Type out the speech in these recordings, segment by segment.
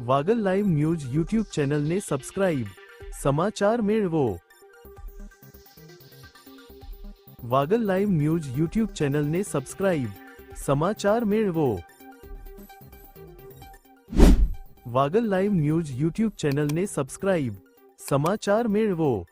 Vagal live news YouTube channel ने subscribe. समाचार में वो। Vagal live news YouTube channel ने सब्सक्राइब। समाचार में वो। Vagal live news YouTube channel ने सब्सक्राइब। समाचार में वो।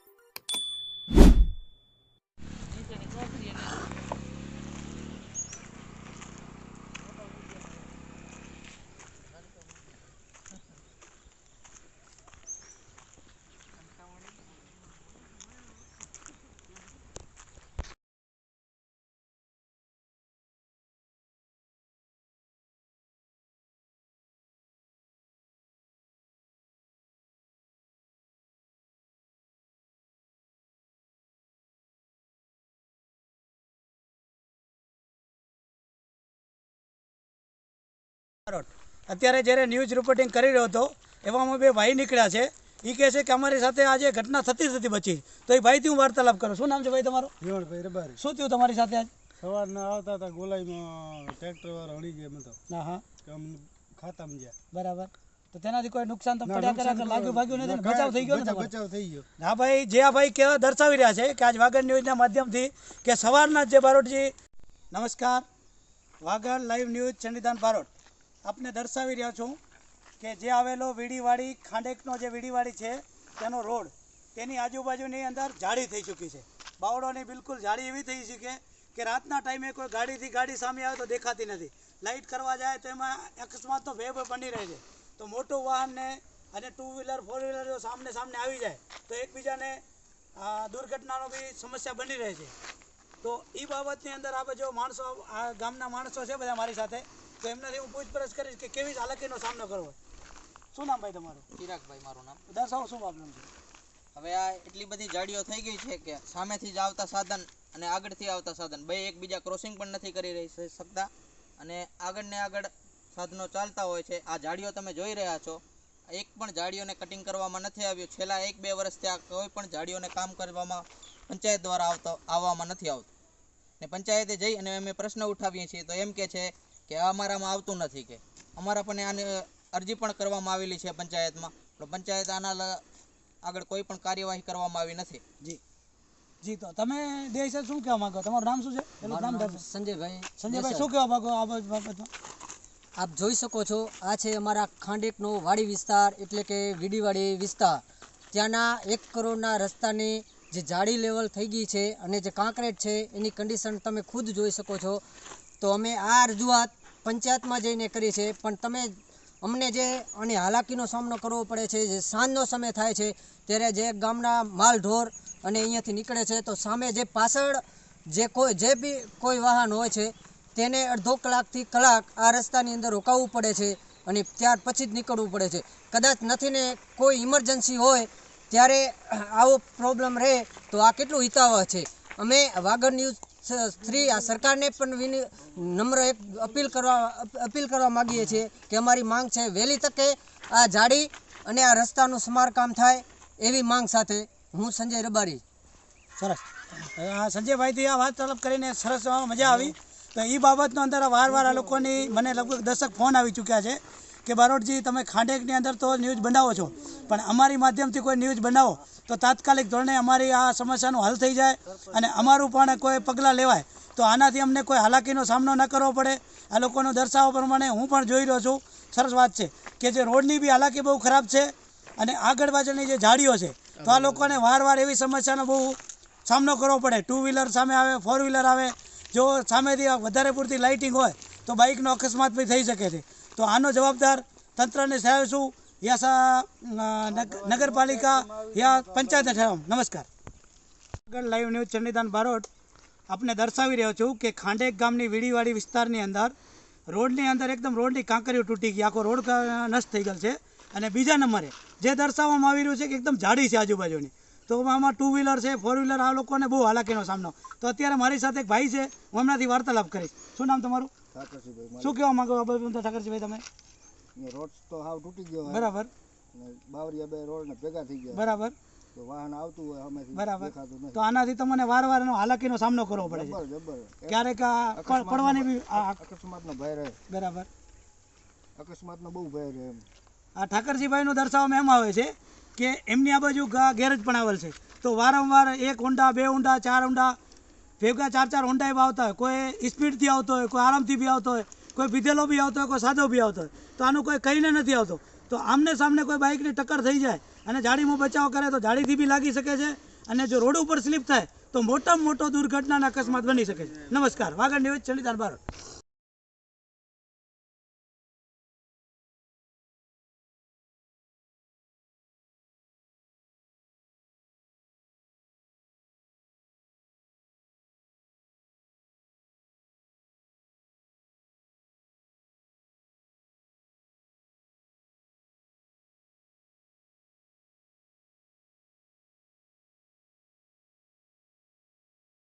બારોટ. અત્યારે જ્યારે ન્યૂઝ રિપોર્ટિંગ કરી રહ્યો હતો એવામાં બે ભાઈ નીકળ્યા છે. એ કહે છે કે અમારી સાથે આજે ઘટના થતી થતી બચી. તો એ ભાઈથી હું વાર્તાલાપ કરું. શું નામ છે ભાઈ તમારું? જીવણભાઈ રબારી. શું થયું તમારી સાથે આજ? સવારના આવતા હતા ગોલાઈમાં ટ્રેક્ટર વાળા હળી ગયો હતો હા હા ખાતામાં ગયા. બરાબર. તો તેનાથી કોઈ નુકસાન તો પડ્યા કર્યા કે લાગ્યું ભાગ્યું નથી? બચાવ થઈ ગયો ને બચાવ- થઈ ગયો. હા ભાઈ જે આ ભાઈ કેવા દર્શાવી રહ્યા છે કે આજ વાગડ ન્યૂઝના માધ્યમથી કે સવારના જ જે બારોટજી નમસ્કાર. Vagad live news Chandidan Barot. આપને દર્શાવી રહ્યા છું કે જે આવેલો વીડીવાડી, ખાંડેકનો જે વીડીવાડી છે, તેનો રોડ તેની આજુબાજુની અંદર જાળી થઈ ચૂકી છે. બાવળોની બિલકુલ જાળી એવી થઈ ચૂકી કે રાતના ટાઈમે કોઈ ગાડીથી ગાડી સામે આવે તો દેખાતી નથી. લાઇટ કરવા જાય તો એમાં અકસ્માતનો તો પણ બની રહે છે. તો મોટું વાહનને અને ટુ વ્હીલર ફોર વ્હીલર જો સામને સામને આવી જાય, તો એકબીજાને દુર્ઘટનાનો બી સમસ્યા બની રહે છે. તો એ બાબતની અંદર આપણે જો માણસો, આ ગામના માણસો છે બધા મારી સાથે તો એમનાથી હું પૂછપરછ કરીશ કે કેવી હાલાકીનો સામનો કરવો. શું નામ ભાઈ તમારું? ચિરાગભાઈ મારું નામ. દર્શાવો શું પ્રોબ્લેમ છે? હવે આ એટલી બધી જાડીઓ થઈ ગઈ છે કે સામેથી જ આવતા સાધન અને આગળથી આવતા સાધન બે એકબીજા ક્રોસિંગ પણ નથી કરી રહી શકતા. અને આગળ ને આગળ સાધનો ચાલતા હોય છે. આ જાડીઓ તમે જોઈ રહ્યા છો. એક પણ જાડીઓને કટિંગ કરવામાં નથી આવ્યું. છેલ્લા એક બે વર્ષથી આ કોઈ પણ જાડીઓને કામ કરવામાં પંચાયત દ્વારા આવતો આવવામાં નથી આવતું. ને પંચાયતે જઈ અને અમે પ્રશ્ન ઉઠાવીએ છીએ. તો એમ કે છે કે આ અમારામાં આવતું નથી કે. અમારા પણ આને અરજી પણ કરવામાં આવેલી છે પંચાયતમાં. પણ પંચાયત આના આગળ કોઈ પણ કાર્યવાહી કરવામાં આવી નથી. જી. જી તો તમે દેશ શું કહેવા માંગો? તમારું નામ શું છે? નામ સંજયભાઈ સંજયભાઈ શું કહેવા માંગો આ બાબતમાં? આપ જોઈ શકો છો આ છે અમારા ખાંડેકનો વાડી વિસ્તાર એટલે કે વીડીવાડી વિસ્તાર. ત્યાંના એક કરોડના રસ્તાની જે જાડી લેવલ થઈ ગઈ છે અને જે કાંકરેટ છે એની કન્ડિશન તમે ખુદ જોઈ શકો છો. તો અમે આ રજૂઆત પંચાયતમાં જઈને કરી છે. પણ તમે અમને જે અને હાલાકીનો સામનો કરવો પડે છે, જે સાંજનો સમય થાય છે, ત્યારે જે ગામના માલ ઢોર અને અહીંયાથી નીકળે છે, તો સામે જે પાછળ જે કોઈ, જે બી કોઈ વાહન હોય છે, તેને અડધો કલાકથી કલાક આ રસ્તાની અંદર રોકાવવું પડે છે અને ત્યાર પછી જ નીકળવું પડે છે. કદાચ નથી ને કોઈ ઇમરજન્સી હોય, ત્યારે આવો પ્રોબ્લેમ રહે તો આ કેટલું હિતાવહ છે? અમે વાગડ ન્યૂઝ થ્રી આ સરકારને પણ નમ્ર એક અપીલ કરવા અપીલ કરવા માગીએ છીએ કે અમારી માંગ છે વહેલી તકે આ જાડી અને આ રસ્તાનું સમારકામ થાય એવી માંગ સાથે હું સંજય રબારી. સરસ. સંજયભાઈથી આ વાત તરફ કરીને સરસ મજા આવી. તો એ બાબતનો અંદર વાર વાર આ લોકોની મને લગભગ દશક ફોન આવી ચૂક્યા છે. કે બારોટજી, તમે ખાંડેકની અંદર તો ન્યૂઝ બનાવો છો, પણ અમારી માધ્યમથી કોઈ ન્યૂઝ બનાવો, તો તાત્કાલિક ધોરણે અમારી આ સમસ્યાનું હલ થઈ જાય અને અમારું પણ કોઈ પગલાં લેવાય, તો આનાથી અમને કોઈ હાલાકીનો સામનો ન કરવો પડે. આ લોકોનો દર્શાવો પ્રમાણે હું પણ જોઈ રહ્યો છું. સરસ વાત છે કે જે રોડની બી હાલાકી બહુ ખરાબ છે અને આગળ પાછળની જે ઝાડીઓ છે, તો આ લોકોને વાર વાર એવી સમસ્યાનો બહુ સામનો કરવો પડે. ટુ વ્હીલર સામે આવે ફોર વ્હીલર આવે. જો સામેથી વધારે પૂરતી લાઇટિંગ હોય, તો બાઇકનો અકસ્માત બી થઈ શકે છે. તો આનો જવાબદાર તંત્રને સહાય છું. યા નગરપાલિકા યા પંચાયત ઠરાવ નમસ્કાર. આગળ લાઈવ ન્યૂઝ ચંડીદાન બારોટ આપને દર્શાવી રહ્યો છું કે ખાંડેક ગામની વીડીવાડી વિસ્તારની અંદર રોડની અંદર એકદમ રોડની કાંકરીઓ તૂટી ગઈ. આખો રોડ નષ્ટ થઈ ગયેલ છે. અને બીજા નંબરે જે દર્શાવવામાં આવી રહ્યું છે કે એકદમ જાડી છે આજુબાજુની. તો આમાં ટુ વ્હીલર છે ફોર વ્હીલર આ લોકોને બહુ હાલાકીનો સામનો. તો અત્યારે મારી સાથે એક ભાઈ છે હું હમણાંથી વાર્તાલાપ કરીશ. શું નામ તમારું? શું કહેવા માંગો બાબતે તમે? રોડ તો હાવ તૂટી ગયો બરાબર. ને બાવરિયા બે રોડ ને ભેગા થઈ ગયા. બરાબર. તો વાહન આવતું હોય અમે બરાબર. તો આનાથી તમને વાર વાર એનો હાલાકીનો સામનો કરવો પડે છે. ક્યારેક પડવાની બી અકસ્માતનો ભય રહે. બરાબર. અકસ્માતનો બહુ ભય રહે એમ. આ ઠાકરજીભાઈનું દર્શાવવામાં એમ આવે છે કે એમની આ બાજુ ગેરેજ પણ આવેલ છે. તો વારંવાર એક ઊંડા, બે ઊંડા, ચાર ઊંડા, ભેગા ચાર ચાર ઊંડા એવા આવતા હોય. કોઈ સ્પીડથી આવતો હોય, કોઈ આરામથી બી આવતો હોય, કોઈ પીધેલો બી આવતો હોય, કોઈ સાદો બી આવતો હોય. તો આનું કોઈ કહીને નથી આવતો. તો આમને સામને કોઈ બાઇકની ટક્કર થઈ જાય અને જાડીમાં બચાવ કરે તો જાડીથી બી લાગી શકે છે અને જો રોડ ઉપર સ્લીપ થાય તો મોટામાં મોટો દુર્ઘટના અકસ્માત બની શકે છે. નમસ્કાર. વાગડ ન્યૂઝ ચલિતાન ભારત.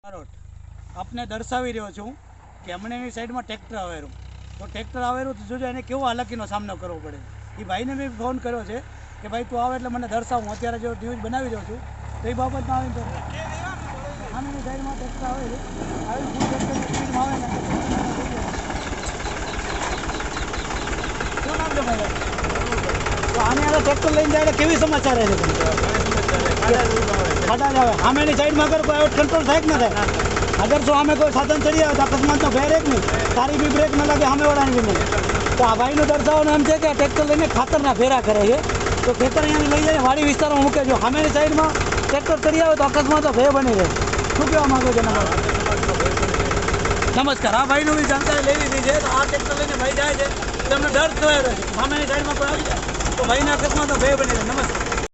આપને દર્શાવી રહ્યો છું કે હમણાંની સાઈડમાં ટ્રેક્ટર આવેલું. તો ટ્રેક્ટર આવેલું તો જોજો એને કેવો હાલાકીનો સામનો કરવો પડે. એ ભાઈને મેં ફોન કર્યો છે કે ભાઈ તું આવે એટલે મને દર્શાવું અત્યારે જો ન્યૂઝ બનાવી દઉં છું. તો એ બાબતમાં આવીને તો સામેની સાઈડમાં ટ્રેક્ટર આવેલું. આવી ફૂલ ટ્રેક્ટરની સ્પીડમાં આવે છે ટ્રેક્ટર લઈને જાય કેવી સમાચાર રહે છે? ખાડા જ આવે સામેની સાઈડમાં અગર કોઈ આઉટ કંટ્રોલ થાય કે ના થાય અગર જો સામે કોઈ સાધન ચડી આવે તો અકસ્માત તો ફેર એક નહીં તારી બી બ્રેક ન લાગે સામે વાળાની બી નહીં તો આ ભાઈનું દર્શાવવાનું એમ છે કે આ ટ્રેક્ટર લઈને ખાતરના ફેરા કરે છે તો ખેતર અહીંયાથી લઈ જાય વાડી વિસ્તારમાં મૂકે જો સામેની સાઈડમાં ટ્રેક્ટર ચડી આવે તો અકસ્માતો ભે બની રહે શું કહેવા માંગો છો એના માટે નમસ્કાર આ ભાઈનું બી જાણકારી લેવી હતી છે તો આ ટ્રેક્ટર લઈને ભાઈ જાય છે તમને ડર થયો સામેની સાઈડમાં કોઈ આવી જાય તો ભાઈના અકસ્માતો ભે બની રહે નમસ્કાર